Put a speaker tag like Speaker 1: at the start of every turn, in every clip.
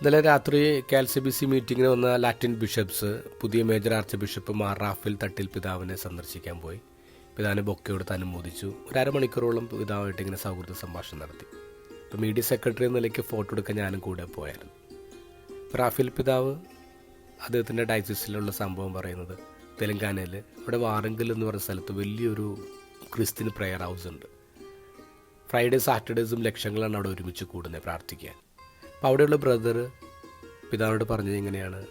Speaker 1: ഇന്നലെ രാത്രി K L C B C മീറ്റിങ്ങിന് വന്ന ലാറ്റിൻ ബിഷപ്സ് പുതിയ major archbishop Mar Raphael Thattil പിതാവിനെ സന്ദർശിക്കാൻ പോയി. പിതാവിനെ ബൊക്കെ കൊടുത്ത് അനുമോദിച്ചു. ഒരു അരമണിക്കൂറോളം പിതാവായിട്ട് ഇങ്ങനെ സൗഹൃദ സംഭാഷണം നടത്തി. ഇപ്പോൾ മീഡിയ സെക്രട്ടറി എന്ന നിലയ്ക്ക് ഫോട്ടോ എടുക്കാൻ ഞാനും കൂടെ പോയായിരുന്നു. റാഫേൽ പിതാവ് അദ്ദേഹത്തിന്റെ ഡയസിസിലുള്ള സംഭവം പറയുന്നത് തെലങ്കാനയിൽ ഇവിടെ വാറങ്കൽ എന്ന് പറഞ്ഞ സ്ഥലത്ത് വലിയൊരു ക്രിസ്ത്യൻ പ്രെയർ ഹൗസ് ഉണ്ട്. ഫ്രൈഡേ സാറ്റർഡേസും ലക്ഷങ്ങളാണ് അവിടെ ഒരുമിച്ച് കൂടുന്നത് പ്രാർത്ഥിക്കാൻ. അപ്പോൾ അവിടെയുള്ള ബ്രദർ പിതാവിനോട് പറഞ്ഞത് ഇങ്ങനെയാണ്.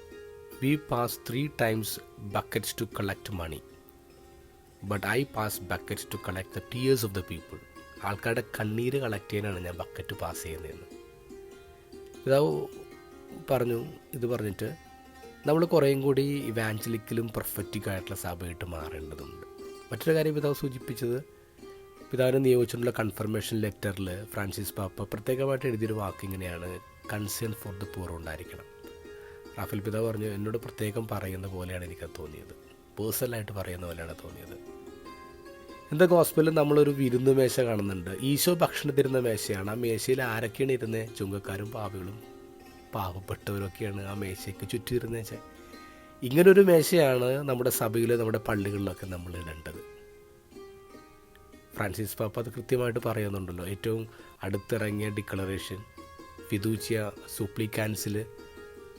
Speaker 1: We pass three times buckets to collect money but I pass buckets to collect the tears of the people ആൾക്കാരുടെ കണ്ണീര് കളക്ട് ചെയ്യാനാണ് ഞാൻ ബക്കറ്റ് പാസ് ചെയ്യുന്നതെന്ന്. പിതാവ് പറഞ്ഞു ഇത് പറഞ്ഞിട്ട് നമ്മൾ കുറേയും കൂടി ഇവാഞ്ചലിക്കലും പെർഫെക്റ്റിക് ആയിട്ടുള്ള സഭയായിട്ട് മാറേണ്ടതുണ്ട്. മറ്റൊരു കാര്യം പിതാവ് സൂചിപ്പിച്ചത് പിതാവിനെ നിയോഗിച്ചിട്ടുള്ള കൺഫർമേഷൻ ലെറ്ററിൽ ഫ്രാൻസിസ് പാപ്പ പ്രത്യേകമായിട്ട് എഴുതിയൊരു വാക്ക് ഇങ്ങനെയാണ്. കൺസേൺ ഫോർ ദ പൂർ ഉണ്ടായിരിക്കണം. റാഫേൽ പിതാവ് പറഞ്ഞു എന്നോട് പ്രത്യേകം പറയുന്ന പോലെയാണ് എനിക്ക് തോന്നിയത്. പേഴ്സണലായിട്ട് പറയുന്ന പോലെയാണ് തോന്നിയത്. എന്താ ഗോസ്പലിൽ നമ്മളൊരു വിരുന്ന് മേശ കാണുന്നുണ്ട്. ഈശോ ഭക്ഷണം തരുന്ന മേശയാണ്. ആ മേശയിൽ ആരൊക്കെയാണ് ഇരുന്നത് ചുങ്കക്കാരും പാവികളും പാവപ്പെട്ടവരൊക്കെയാണ് ആ മേശയ്ക്ക് ചുറ്റിയിരുന്നത് വെച്ചാൽ ഇങ്ങനൊരു മേശയാണ് നമ്മുടെ സഭയിൽ നമ്മുടെ പള്ളികളിലൊക്കെ നമ്മൾ ഇടേണ്ടത്. ഫ്രാൻസിസ് പാപ്പ അത് കൃത്യമായിട്ട് പറയുന്നുണ്ടല്ലോ. ഏറ്റവും അടുത്തിറങ്ങിയ ഡിക്ലറേഷൻ ഫിദൂച്ചിയ സുപ്ലിക്കാൻസിൽ.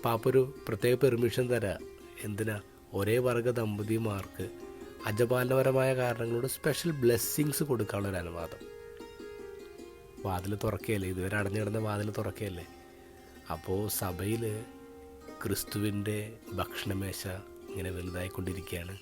Speaker 1: പാപ്പ ഒരു പ്രത്യേക പെർമിഷൻ തരാ. എന്തിനാ? ഒരേ വർഗ ദമ്പതിമാർക്ക് അജപാലനപരമായ കാരണങ്ങളോട് സ്പെഷ്യൽ ബ്ലെസ്സിങ്സ് കൊടുക്കാനുള്ള അനുവാദം. വാതിൽ തുറക്കുകയല്ലേ ഇതുവരെ അടഞ്ഞു കിടന്ന വാതിൽ തുറക്കുകയല്ലേ അപ്പോൾ സഭയിൽ ക്രിസ്തുവിന്റെ ഭക്ഷണമേശ ഇങ്ങനെ വലുതായിക്കൊണ്ടിരിക്കുകയാണ്.